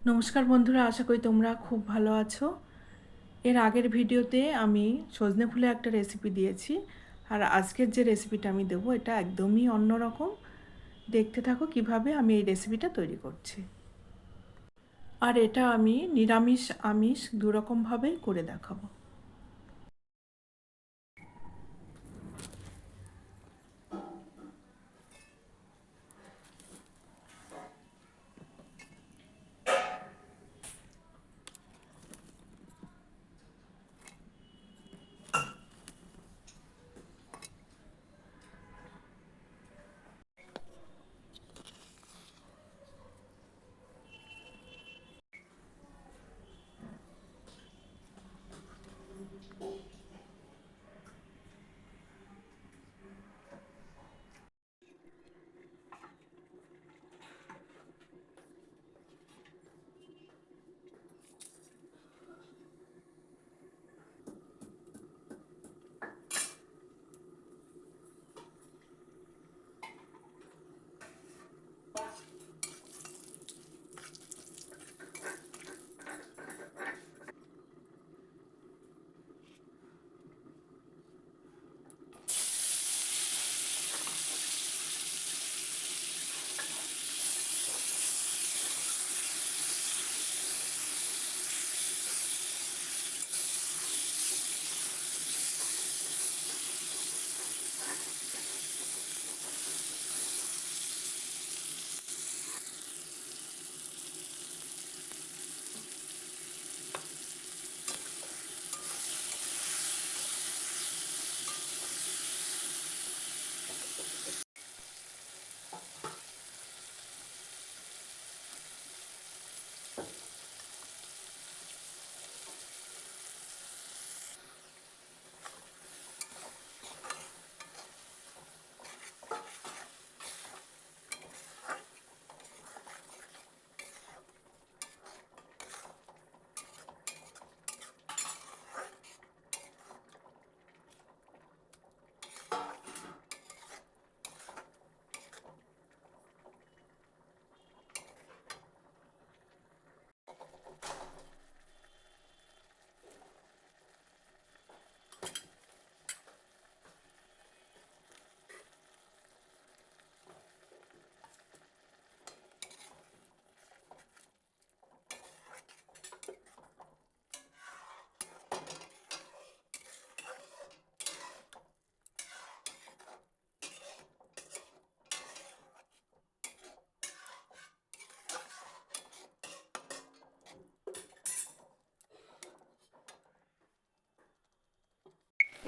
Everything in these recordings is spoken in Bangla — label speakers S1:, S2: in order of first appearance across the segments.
S1: নমস্কার বন্ধুরা, আশা করি তোমরা খুব ভালো আছো। এর আগের ভিডিওতে আমি সজনে ফুলে একটা রেসিপি দিয়েছি, আর আজকের যে রেসিপিটা আমি দেবো, এটা একদমই অন্যরকম। দেখতে থাকো কীভাবে আমি এই রেসিপিটা তৈরি করছি। আর এটা আমি নিরামিষ, আমিষ দুরকমভাবেই করে দেখাবো।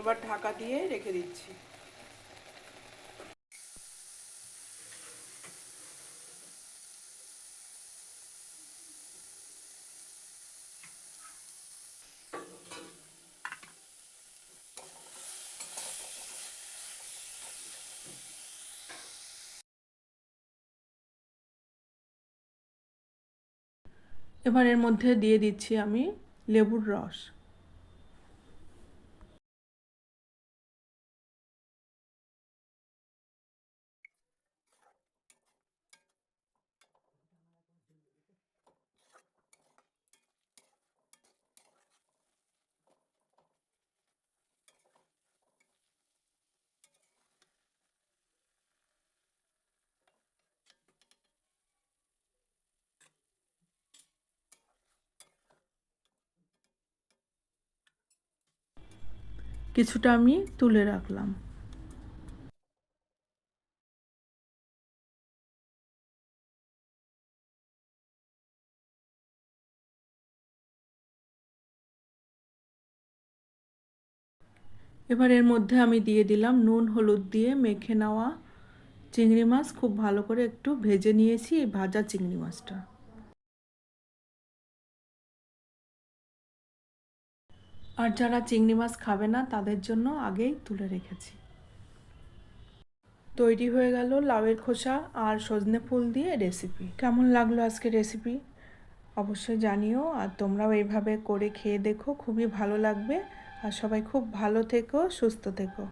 S1: এবার ঢাকা দিয়ে রেখে দিচ্ছি। এবার এর মধ্যে দিয়ে দিচ্ছি আমি লেবুর রস। কিছুটা আমি তুলে রাখলাম। এবার এর মধ্যে আমি দিয়ে দিলাম নুন, হলুদ দিয়ে মেখে নেওয়া চিংড়ি মাছ। খুব ভালো করে একটু ভেজে নিয়েছি এই ভাজা চিংড়ি মাছটা। আর যারা চিংড়ি মাছ খাবে না, তাদের জন্য আগেই তুলে রেখেছি। তৈরি হয়ে গেল লাউয়ের খোসা আর সজনে ফুল দিয়ে রেসিপি কেমন লাগল আজকে রেসিপি অবশ্যই জানিও আর তোমরাও এইভাবে করে খেয়ে দেখো, খুবই ভালো লাগবে। আর সবাই খুব ভালো থেকো, সুস্থ থেকো।